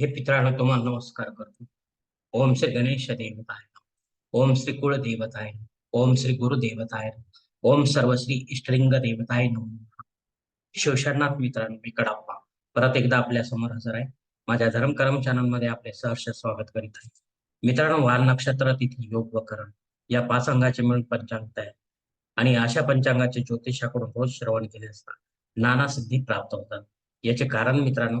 हे पित्राला तुम्हाला नमस्कार करतो. ओम श्री गणेश देवताय. ओम श्री कुळ देवताय ओम श्री गुरु देवताय ओम सर्वश्री इष्टलिंग देवताय नमः शिवशरणात मित्रांनो मी कडाप्पा. परत एकदा आपल्यासमोर हजर आहे. माझ्या धर्मकर्म चॅनलमध्ये आपले सहर्ष स्वागत करीत आहे. मित्रांनो वार नक्षत्र तिथी योग व करण. या पाच अंगाचे मिळून पंचांग तयार. आणि अशा पंचांगाचे ज्योतिषाकडून रोज श्रवण केले असता नाना सिद्धी प्राप्त होतात. याचे कारण मित्रांनो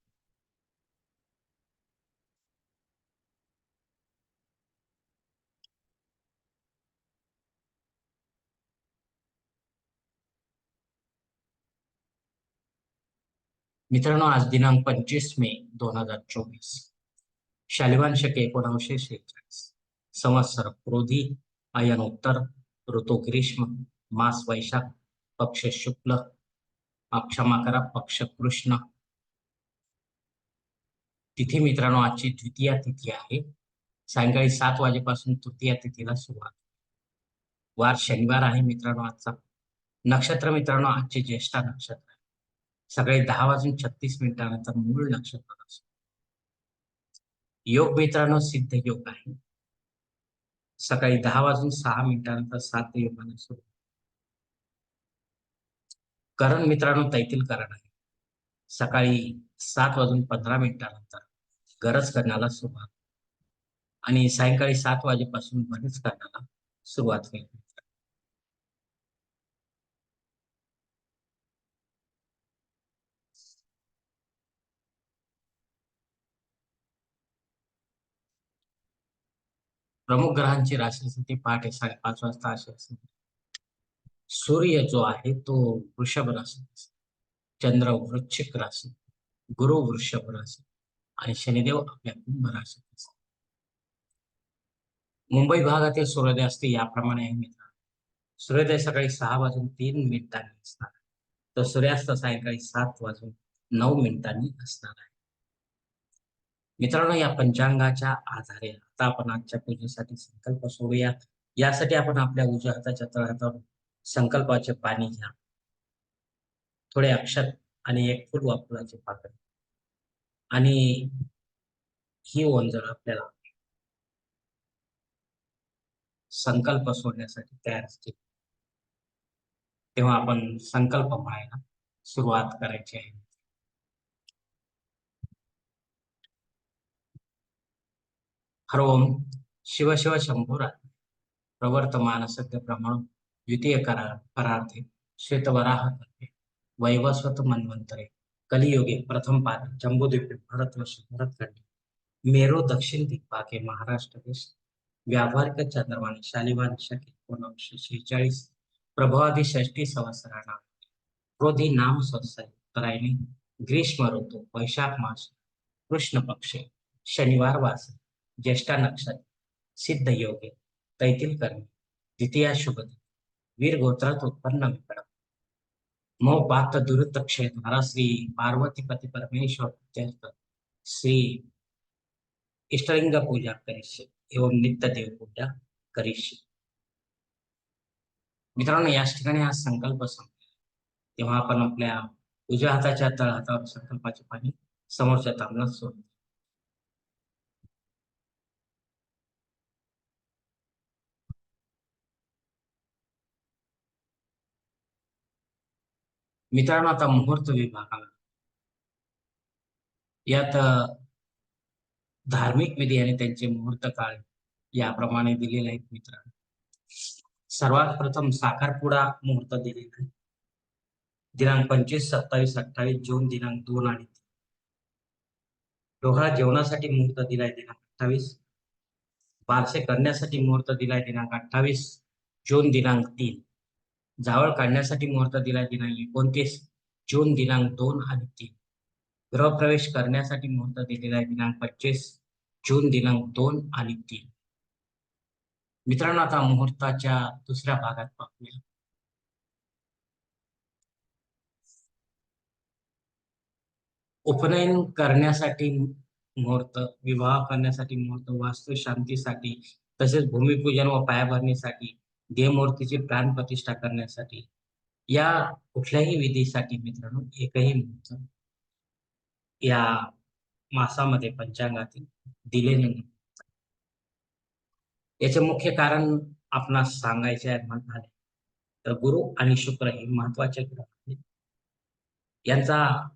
मित्रांनो आज दिनांक पंचवीस मे दोन हजार चोवीस. शालिवान शके एकोणावीसशे शेहेचाळीस. संवत्सर क्रोधी अयन उत्तर ऋतू ग्रीष्म मास वैशाख पक्ष शुक्ल क्षमा करा पक्ष कृष्ण. तिथी मित्रांनो आजची द्वितीया तिथी आहे. सायंकाळी सात वाजेपासून तृतीया तिथीला सुरुवात. वार शनिवार आहे मित्रांनो आजचा. नक्षत्र मित्रांनो आजचे ज्येष्ठा नक्षत्र. सकाळी दहा वाजून छत्तीस मिनिटानंतर मूळ नक्षत्र असतो योग मित्रांनो सिद्ध योग आहे. सकाळी दहा वाजून सहा मिनिटानंतर सात योगाने सुरू करण मित्रांनो तैतील करण आहे. सकाळी सात वाजून पंधरा मिनिटानंतर गरज करण्याला सुरुवात. आणि सायंकाळी सात वाजेपासून बरेच करण्याला सुरुवात होईल प्रमुख ग्रहांची राशी स्थिती पहाटे साडेपाच वाजता अशी असेल. सूर्य जो आहे तो वृषभ राशी चंद्र वृश्चिक राशी गुरु वृषभ राशी आणि शनिदेव आपल्या कुंभ राशीत असतात मुंबई भागातील सूर्योदय असते याप्रमाणे आहे मित्र सूर्योदय सकाळी सहा वाजून तीन मिनिटांनी असणार तर सूर्यास्त सायंकाळी सात वाजून नऊ मिनिटांनी असणार आहे. मित्रांनो या पंचांगाच्या आधारे आपण आजच्या पूजेसाठी संकल्प सोडूया यासाठी आपण आपल्या उजव्या हाताच्या तळहातावर संकल्पाचे पाणी घ्या. थोडे अक्षत आणि एक फुल वापराचे पाकड आणि ही ओंजळ आपल्याला संकल्प सोडण्यासाठी तयार असते तेव्हा आपण संकल्प म्हणायला सुरुवात करायची आहे. हरोम शिव शिव शंभुरा प्रवर्तमान सद्य ब्रह्मण द्वितीय करा परार्थे श्वेतवराह करते। वैवस्वत मन्वंतरे कलियुगे प्रथम पाद जम्बूद्वीपे भरतवर्ष भरतखंडी। मेरो दक्षिण दिग्भागे महाराष्ट्र देश। व्यावहारिक चंद्रवाणी शालिवान शक एकोणीसशे शेहेचाळीस। प्रभावादी षष्टी संवत्सराणा क्रोधी नाम संवत्सर उत्तरायणी ग्रीष्म ऋतू वैशाख मास। कृष्ण पक्ष शनिवार वास। ज्येष्ठा नक्षत्र सिद्ध योगे तैतील कर्मी द्वितीया शुभदी वीर गोत्रात उत्पन्न विकड मो पात दुरुत क्षेत्र श्री पार्वती पती परमेश्वर श्री इष्टलिंग पूजा करिष्य एवं नित्य देव पूजा करिष्य। मित्रांनो याच ठिकाणी हा संकल्प संपला तेव्हा आपण आपल्या उजव्या हाताच्या तळ हातावर संकल्पाचे पाणी समोरच्या तांबलात सोडतो मित्रांनो आता मुहूर्त विभागाला यात धार्मिक विधी आणि त्यांचे मुहूर्त काळ याप्रमाणे दिलेले आहेत मित्रांनो. सर्वात प्रथम साखरपुडा मुहूर्त दिलेला आहे. दिनांक पंचवीस सत्तावीस अठ्ठावीस जून दिनांक दोन आणि तीन. डोहाळा जेवणासाठी मुहूर्त दिलाय दिनांक अठ्ठावीस. बारसे करण्यासाठी मुहूर्त दिलाय दिनांक अठ्ठावीस. जून दिनांक तीन. जावळ काढण्यासाठी मुहूर्त दिला दिनांक एकोणतीस जून दिनांक दोन आणि तीन. गृहप्रवेश करण्यासाठी मुहूर्त दिलेला आहे दिनांक पंचवीस जून दिनांक दोन आणि तीन. मित्रांनो आता मुहूर्ताच्या दुसऱ्या भागात पाहूया. उपनयन करण्यासाठी मुहूर्त विवाह करण्यासाठी मुहूर्त वास्तू शांतीसाठी तसेच भूमिपूजन व पायाभरणीसाठी देवमूर्तीची प्राण प्रतिष्ठा करण्यासाठी या कुठल्याही विधीसाठी मित्रांनो एकही मुहूर्त या मासामध्ये पंचांगातील दिलेले नाही. याचे मुख्य कारण आपणास सांगायचे आहे म्हणाले तर गुरु आणि शुक्र हे महत्त्वाचे ग्रह आहेत. यांचा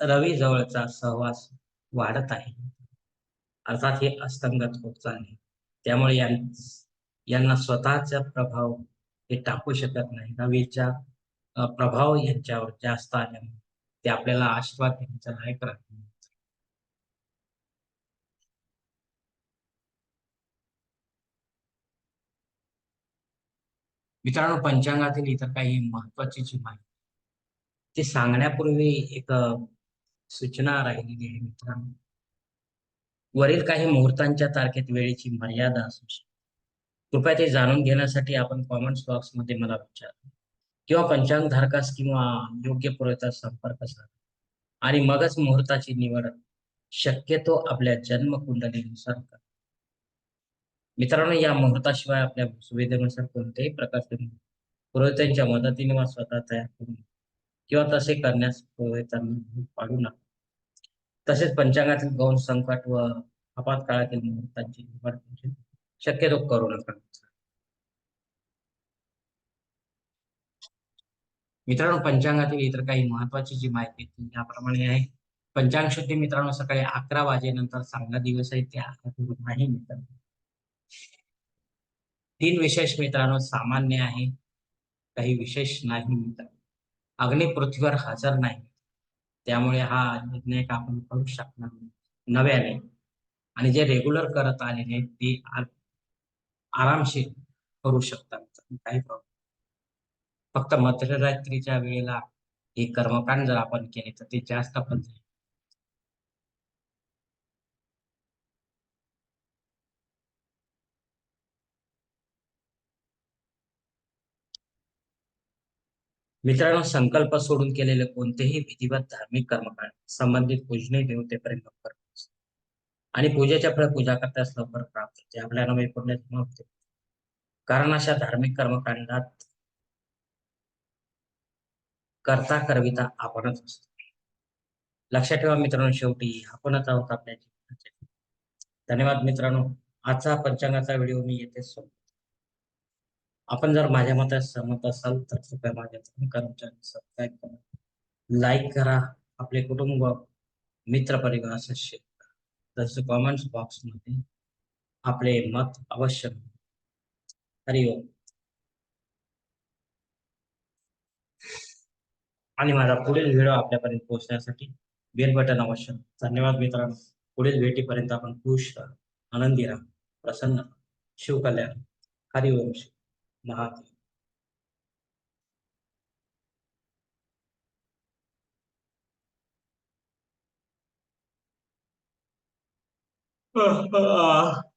रवी जवळचा सहवास वाढत आहे. अर्थात हे अस्तंगत होत चालले. त्यामुळे यांना स्वतःचा प्रभाव हे टाकू शकत नाही. हवेचा प्रभाव यांच्यावर जास्त आल्यामुळे ते आपल्याला आशीर्वाद देण्याचा लायक राहत मित्रांनो पंचांगातील इतर काही महत्वाची जी माहिती ते सांगण्यापूर्वी एक सूचना राहिलेली आहे मित्रांनो. वरील काही मुहूर्तांच्या तारखेत वेळेची मर्यादा असू शकते. कृपया ते जाणून घेण्यासाठी आपण कॉमेंट्स बॉक्समध्ये मला विचार. किंवा पंचांग धारकास किंवा योग्य पुरवठा संपर्क साधा. आणि मगच मुहूर्ताची निवड शक्यतो आपल्या जन्मकुंडलीनुसार करा. मित्रांनो या मुहूर्ताशिवाय आपल्या सुविधेनुसार कोणत्याही प्रकारचे पुरोहितांच्या मदतीने वा स्वतः तयार करून किंवा तसे करण्यास पुरोहितांना पाडू नका. तसेच पंचांगातील गौण संकट व काळातील मुहूर्तांची निवड शक्यतो करू नका. मित्रांनो पंचांगातील इतर काही महत्वाची जी माहिती याप्रमाणे आहे. पंचांग शुद्धी मित्रांनो सकाळी अकरा वाजेनंतर चांगला दिवस आहे त्या नाही मित्रांनो. तीन विशेष मित्रांनो सामान्य आहे काही विशेष नाही मित्रांनो. अग्नी पृथ्वीवर हजर नाही. त्यामुळे हा निर्णय आपण करू शकणार नाही. नव्याने. आणि जे रेग्युलर करत आलेले ते आरामशीर करू शकतात. काही प्रॉब्लेम फक्त मध्यरात्रीच्या वेळेला हे कर्मकांड जर आपण केले तर ते जास्त पण मित्रांनो संकल्प सोडून केलेले कोणतेही विधिवत धार्मिक कर्मकांड संबंधित पूजने देवतेपर्यंत करतो आणि पूजेच्या फळ पूजा करताच लवकर प्राप्त होते आपल्याला वैपुण्यात होते कारण अशा धार्मिक कर्मकांडात करता करविता आपणच असतो. लक्षात ठेवा मित्रांनो शेवटी आपणच आहोत आपल्या जीवनाचे. धन्यवाद मित्रांनो. आजचा पंचांगाचा व्हिडिओ मी येथे सोडतो आपण जर माझ्या मतात सहमत असाल तर कृपया माझ्या कर्मचारी सबस्क्राईब करा. लाईक करा. आपले कुटुंब मित्र परिवार शेअर तसं कॉमेंट्स बॉक्समध्ये आपले मत अवश्य. हरिओम आणि माझा पुढील व्हिडिओ आपल्यापर्यंत पोहोचण्यासाठी बेल बटन अवश्य. धन्यवाद मित्रांनो. पुढील भेटीपर्यंत आपण खुश राहा आनंदी राहा प्रसन्न शिवकल्याण. हरिओम शिव महादेव. Uh, uh.